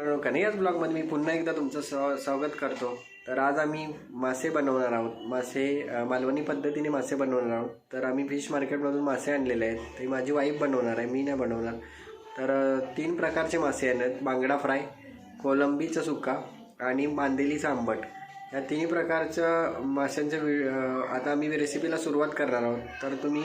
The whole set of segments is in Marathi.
मित्रांनो, कन्हैयाच ब्लॉगमध्ये मी पुन्हा एकदा तुमचं स्वा स्वागत करतो. तर आज आम्ही मासे बनवणार आहोत. मासे मालवणी पद्धतीने मासे बनवणार आहोत. तर आम्ही फिश मार्केटमधून मासे आणलेले आहेत. ते माझी वाईफ बनवणार आहे. मी नाही बनवणार. तर तीन प्रकारचे मासे आहेत. बांगडा फ्राय कोलंबीचं सुका आणि मांदेलीचं आंबट या तिन्ही प्रकारच्या माशांच्या वि आता आम्ही रेसिपीला सुरुवात करणार आहोत. तर तुम्ही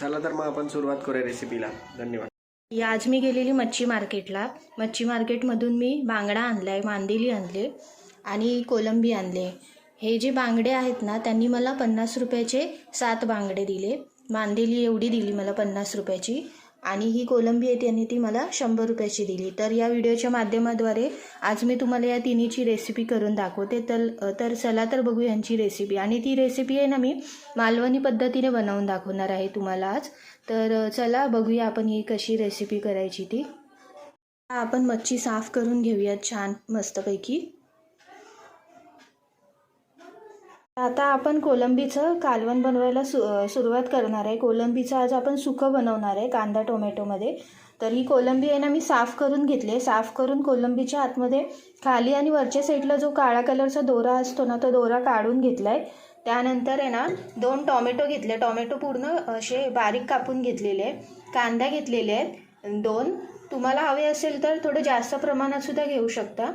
चला तर मग आपण सुरुवात करूया रेसिपीला धन्यवाद. या आज मी गेलेली मच्छी मार्केटला. मच्छी मार्केटमधून मी बांगडा आणला आहे मांदेली आणले आणि कोलंबी आणले. हे जे बांगडे आहेत ना त्यांनी मला पन्नास रुपयाचे सात बांगडे दिले. मांदेली एवढी दिली मला पन्नास रुपयाची आणि ही कोलंबी आहे त्यांनी ती मला शंभर रुपयाची दिली. तर या व्हिडिओच्या माध्यमाद्वारे आज मी तुम्हाला या तिन्हीची रेसिपी करून दाखवते. तर तर चला तर बघू यांची रेसिपी आणि ती रेसिपी आहे ना मी मालवणी पद्धतीने बनवून दाखवणार आहे तुम्हाला आज. तर चला बघूया आपण ही कशी रेसिपी करायची ती. आपण मच्छी साफ करून घेऊयात छान मस्तपैकी. आता आपण कोलंबीचं कालवण बनवायला सु सुरुवात करणार आहे. कोलंबीचं आज आपण सुकं बनवणार आहे कांदा टोमॅटोमध्ये. तर ही कोलंबी आहे ना मी साफ करून घेतली आहे. साफ करून कोलंबीच्या आतमध्ये खाली आणि वरच्या साईडला जो काळा कलरचा दोरा असतो ना तो दोरा काढून घेतला आहे त्यानंतर आहे ना दोन टॉमॅटो घेतले. टॉमॅटो पूर्ण असे बारीक कापून घेतलेले आहे कांदा घेतलेले आहेत. दोन. तुम्हाला हवे असेल तर थोडं जास्त प्रमाणात सुद्धा घेऊ शकता.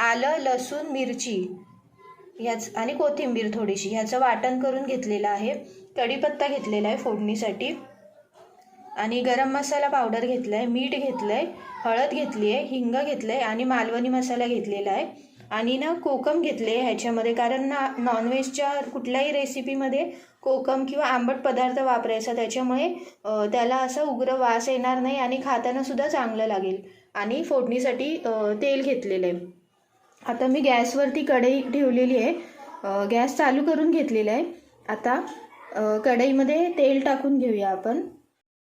आलं लसूण मिरची ह्याच आणि कोथिंबीर थोडीशी. ह्याचं वाटण करून घेतलेलं आहे. कढीपत्ता घेतलेला आहे फोडणीसाठी. आणि गरम मसाला पावडर घेतला आहे मीठ घेतलं आहे हळद घेतली आहे हिंग घेतलं आहे आणि मालवणी मसाला घेतलेला आहे. आणि ना कोकम घेतले ह्याच्यामध्ये. कारण ना नॉनव्हेजच्या कुठल्याही रेसिपीमध्ये कोकम किंवा आंबट पदार्थ वापरायचा. त्याच्यामुळे त्याला असा उग्र वास येणार नाही आणि खातानासुद्धा चांगलं लागेल. आणि फोडणीसाठी तेल घेतलेलं आहे. आता मी गॅसवरती कढई ठेवलेली आहे. गॅस चालू करून घेतलेला आहे. आता कढईमध्ये तेल टाकून घेऊया आपण.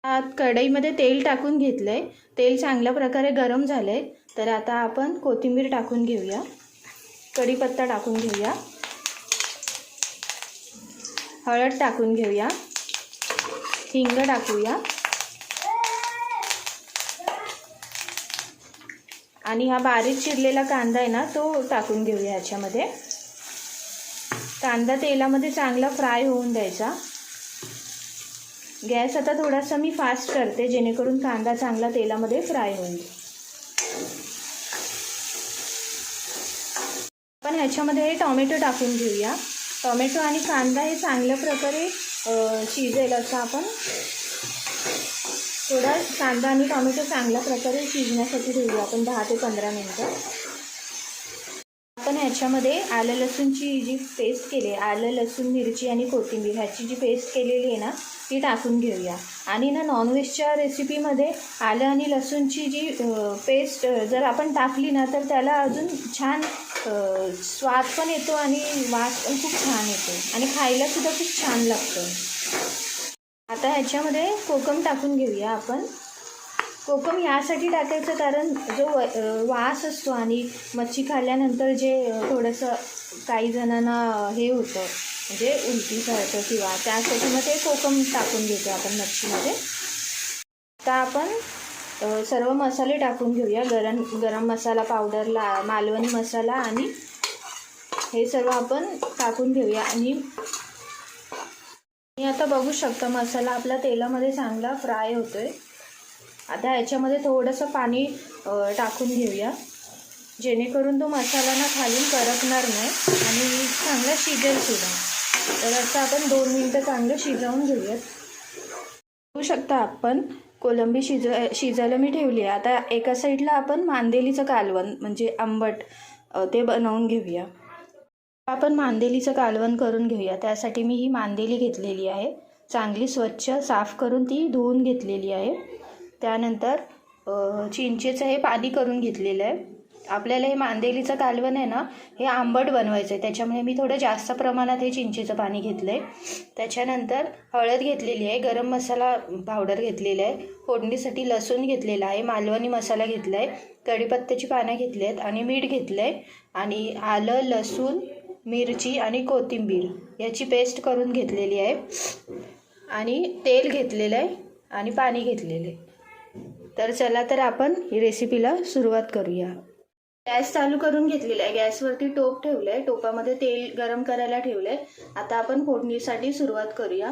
आत कढईमध्ये तेल टाकून घेतलं आहे तेल चांगल्या प्रकारे गरम झालं आहे तर आता आपण कोथिंबीर टाकून घेऊया. कढीपत्ता टाकून घेऊया. हळद टाकून घेऊया. हिंग टाकूया. आणि हा बारीक चिरलेला कांदा आहे ना तो टाकून घेऊया ह्याच्यामध्ये कांदा तेलामध्ये चांगला फ्राय होऊन द्यायचा. गॅस आता थोडासा मी फास्ट करते जेणेकरून कांदा चांगला तेलामध्ये फ्राय होईल. आपण ह्याच्यामध्ये टॉमॅटो टाकून घेऊया. टॉमॅटो आणि कांदा हे चांगल्या प्रकारे शिजेल असं आपण. थोडा कांदा आणि टॉमॅटो चांगल्या प्रकारे शिजण्यासाठी ठेवूया आपण दहा ते पंधरा मिनटं. आपण ह्याच्यामध्ये आलं लसूणची जी पेस्ट केली आहे आलं लसूण मिरची आणि कोथिंबीर ह्याची जी पेस्ट केलेली आहे ना ती टाकून घेऊया. आणि ना नॉनव्हेजच्या रेसिपीमध्ये आलं आणि लसूणची जी पेस्ट जर आपण टाकली ना तर त्याला अजून छान स्वाद पण येतो आणि वास पण खूप छान येतो. आणि खायला सुद्धा खूप छान लागतं. आता ह्याच्यामध्ये कोकम टाकून घेऊया आपण. कोकम यासाठी टाकायचं कारण जो व- वास असतो आणि मच्छी खाल्ल्यानंतर जे थोडंसं काही जणांना हे होतं म्हणजे उलटीसारखं किंवा त्यासाठी मग ते कोकम टाकून घेतो आपण मच्छीमध्ये. आता आपण सर्व मसाले टाकून घेऊया. गरम गरम मसाला पावडरला मालवणी मसाला आणि हे सर्व आपण टाकून घेऊया. आणि मी आता बघू शकता मसाला आपला तेलामध्ये चांगला फ्राय होतो आहे आता ह्याच्यामध्ये थोडंसं पाणी टाकून घेऊया. जेणेकरून तो मसाला ना खालून करपणार नाही आणि चांगला शिजेल सुद्धा. तर असं आपण दोन मिनटं चांगलं शिजवून घेऊयात. बघू शकता आपण कोलंबी शिज शिजायला मी ठेवली आहे. आता एका साईडला आपण मांदेलीचं कालवण म्हणजे आंबट ते बनवून घेऊया. आपण मांदेलीचं कालवण करून घेऊया. त्यासाठी मी ही मांदेली घेतलेली आहे. चांगली स्वच्छ साफ करून ती धुवून घेतलेली आहे. त्यानंतर चिंचेचं हे पाणी करून घेतलेलं आहे. आपल्याला हे मांदेलीचं कालवण आहे ना हे आंबट बनवायचं आहे त्याच्यामुळे मी थोडं जास्त प्रमाणात हे चिंचेचं पाणी घेतलं आहे त्याच्यानंतर हळद घेतलेली आहे गरम मसाला पावडर घेतलेला आहे फोडणीसाठी लसूण घेतलेला आहे मालवणी मसाला घेतला आहे कढीपत्त्याची पानं घेतली आहेत आणि मीठ घेतलं आहे. आणि आलं लसूण मिरची आणि कोथिंबीर याची पेस्ट करून घेतलेली आहे. आणि तेल घेतलेलं आहे आणि पाणी घेतलेलं आहे. तर चला तर आपण ही रेसिपीला सुरुवात करूया. गॅस चालू करून घेतलेला आहे. गॅसवरती टोप ठेवलं आहे टोपामध्ये तेल गरम करायला ठेवलं आहे आता आपण फोडणीसाठी सुरुवात करूया.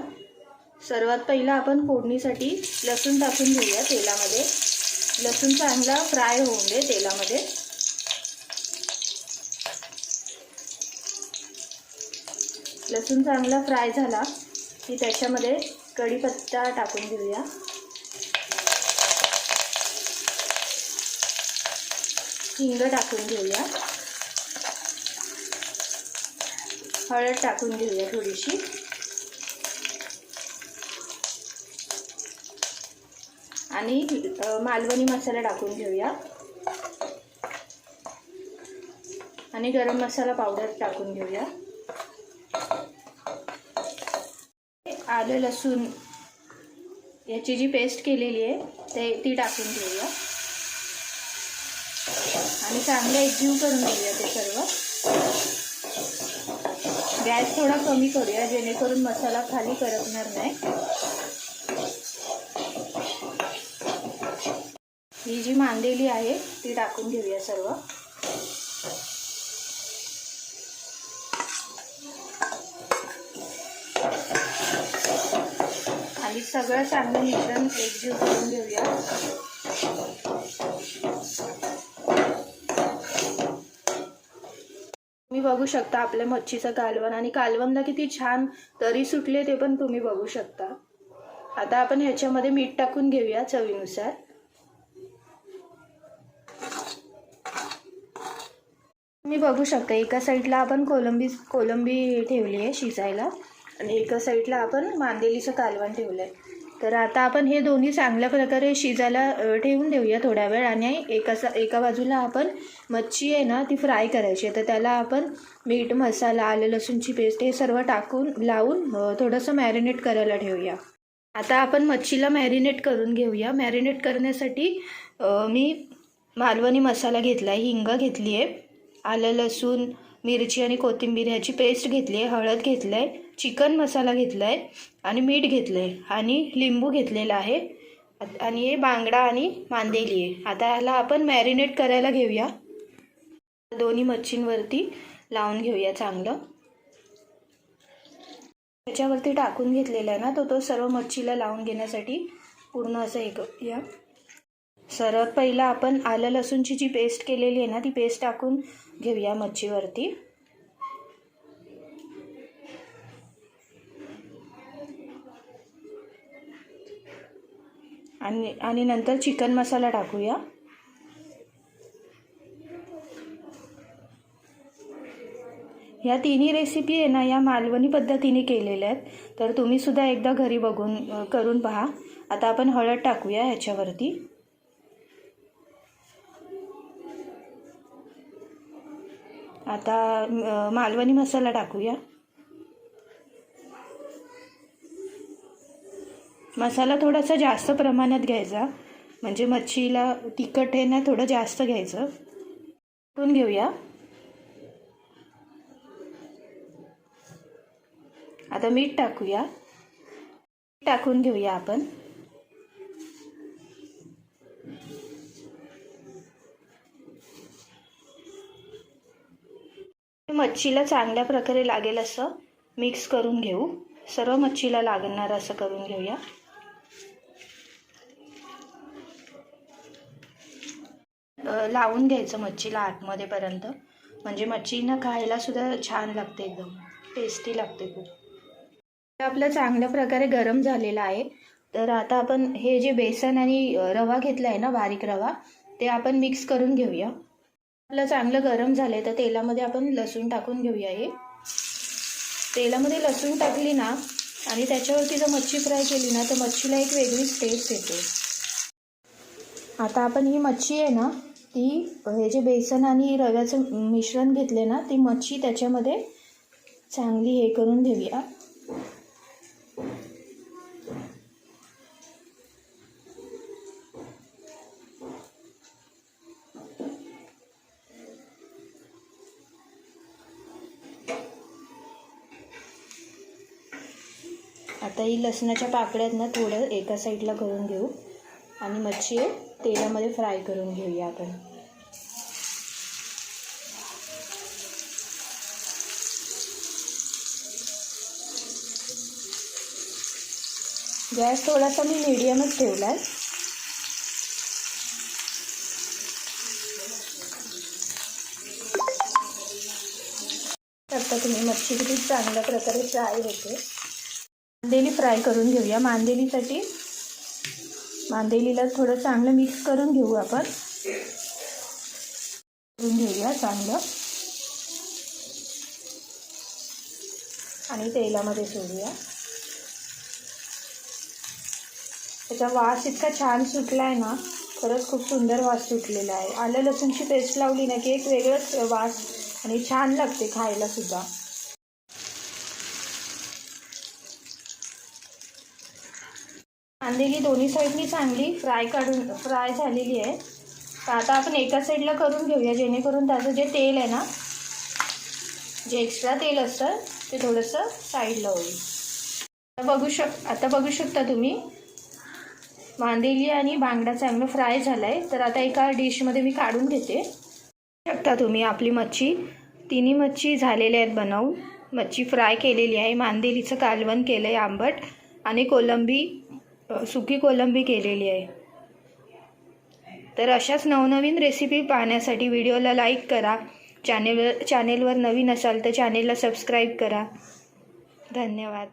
सर्वात पहिला आपण फोडणीसाठी लसूण टाकून घेऊया तेलामध्ये. लसूण चांगला फ्राय होऊन दे तेलामध्ये. लसूण चांगला फ्राय झाला की त्याच्यामध्ये कढीपत्ता टाकून घेऊया. हिंग टाकून घेऊया. हळद टाकून घेऊया थोडीशी. आणि मालवणी मसाला टाकून घेऊया. आणि गरम मसाला पावडर टाकून घेऊया. आलं लसूण याची जी पेस्ट केलेली आहे ते ती टाकून घेऊया. आणि चांगलं एकजीव करून घेऊया ते सर्व. गॅस थोडा कमी करूया जेणेकरून मसाला खाली करपणार नाही. ही जी मांदेली आहे ती टाकून घेऊया सर्व. आणि सगळं चांगलं मिश्रण एकजीव करून घेऊया. बघू शकता आपल्या मच्छीचं कालवण. आणि कालवणला किती छान तरी सुटले ते पण तुम्ही बघू शकता. आता आपण ह्याच्यामध्ये मीठ टाकून घेऊया चवीनुसार. तुम्ही बघू शकता एका साईडला आपण कोलंबी कोलंबी ठेवली आहे शिजायला. आणि एका साईडला आपण मांदेलीचं कालवण ठेवलं आहे तर आता आपण हे दोन्ही चांगल्या प्रकारे शिजायला ठेवून देऊया थोड्या वेळ. आणि एका असा एका बाजूला आपण मच्छी आहे ना ती फ्राय करायची आहे. तर त्याला आपण मीठ मसाला आलं लसूणची पेस्ट हे सर्व टाकून लावून थोडंसं मॅरिनेट करायला ठेवूया. आता आपण मच्छीला मॅरिनेट करून घेऊया. मॅरिनेट करण्यासाठी मी मालवणी मसाला घेतला आहे हिंग घेतली आहे आलं लसूण मिरची आणि कोथिंबीर ह्याची पेस्ट घेतली आहे हळद घेतलं आहे चिकन मसाला घेतला आहे आणि मीठ घेतलं आहे आणि लिंबू घेतलेला आहे. आणि हे बांगडा आणि मांदेली आहे आता ह्याला आपण मॅरिनेट करायला घेऊया. दोन्ही मच्छींवरती लावून घेऊया चांगलं. त्याच्यावरती टाकून घेतलेला आहे ना तो तो सर्व मच्छीला लावून घेण्यासाठी पूर्ण असं हे करूया. सर्वात पहिला आपण आलं लसूणची जी पेस्ट केलेली आहे ना ती पेस्ट टाकून घेऊया मच्छीवरती. आणि आणि नंतर चिकन मसाला टाकूया. ह्या तिन्ही रेसिपी आहे ना या मालवणी पद्धतीने केलेल्या आहेत. तर तुम्ही सुद्धा एकदा घरी बघून करून पहा. आता आपण हळद टाकूया ह्याच्यावरती. आता मालवणी मसाला टाकूया. मसाला थोडासा जास्त प्रमाणात घ्यायचा. म्हणजे मच्छीला तिखट आहे ना थोडं जास्त घ्यायचं. टाकून घेऊया. आता मीठ टाकूया. टाकून घेऊया आपण. मच्छीला चांगल्या प्रकारे लागेल असं मिक्स करून घेऊ. सर्व मच्छीला लागणार असं करून घेऊया. लावून घ्यायचं मच्छीला आतमध्येपर्यंत म्हणजे मच्छी ना खायला सुद्धा छान लागते एकदम. टेस्टी लागते खूप. आपलं चांगल्या प्रकारे गरम झालेलं आहे. तर आता आपण हे जे बेसन आणि रवा घेतला आहे ना बारीक रवा ते आपण मिक्स करून घेऊया. आपलं चांगलं गरम झालं आहे तर तेलामध्ये आपण लसूण टाकून घेऊया हे. तेलामध्ये लसूण टाकली ना आणि त्याच्यावरती जर मच्छी फ्राय केली ना तर मच्छीला एक वेगळीच टेस्ट येते. आता आपण ही मच्छी आहे ना ती हे जे बेसन आणि रव्याचं मिश्रण घेतले ना ती मच्छी त्याच्यामध्ये चांगली हे करून घेऊया. आता ही लसणाच्या पाकळ्यात ना थोडं एका साईडला करून घेऊ. आणि मच्छी तेलामध्ये फ्राय करून घेऊया आपण. गॅस थोडासा मी मीडियमच ठेवला आहे आता तुम्ही मच्छी किती चांगल्या प्रकारे फ्राय होते. मांदेली फ्राय करून घेऊया. मांदेलीसाठी मांदेलीला थोडं चांगलं मिक्स करून घेऊ आपण. करून घेऊया चांगलं. आणि तेलामध्ये सोडूया. त्याचा वास इतका छान सुटला आहे ना खरंच खूप सुंदर वास सुटलेला आहे. आलं लसूणची पेस्ट लावली ना की एक वेगळंच वास आणि छान लागते खायला सुद्धा. कांदेली दोन्ही साईडनी चांगली फ्राय काढून फ्राय झालेली आहे. तर आता आपण एका साईडला करून घेऊया जेणेकरून त्याचं जे तेल आहे ना जे एक्स्ट्रा तेल असतं ते थोडंसं साईडला होईल. आता बघू शक आता बघू शकता तुम्ही मांदेली आणि बांगडा चांगलं फ्राय झाला आहे तर आता एका डिशमध्ये मी काढून घेते. शकता तुम्ही आपली मच्छी तिन्ही मच्छी झालेल्या आहेत बनवून. मच्छी फ्राय केलेली आहे मांदेलीचं कालवण केलं आहे आंबट आणि कोलंबी सुकी कोलंबी केलेली आहे. तर अशाच नवनवीन रेसिपी पाहण्यासाठी व्हिडिओला लाईक करा. चॅनेल चॅनेलवर नवीन असाल तर चॅनेलला सबस्क्राईब करा. धन्यवाद.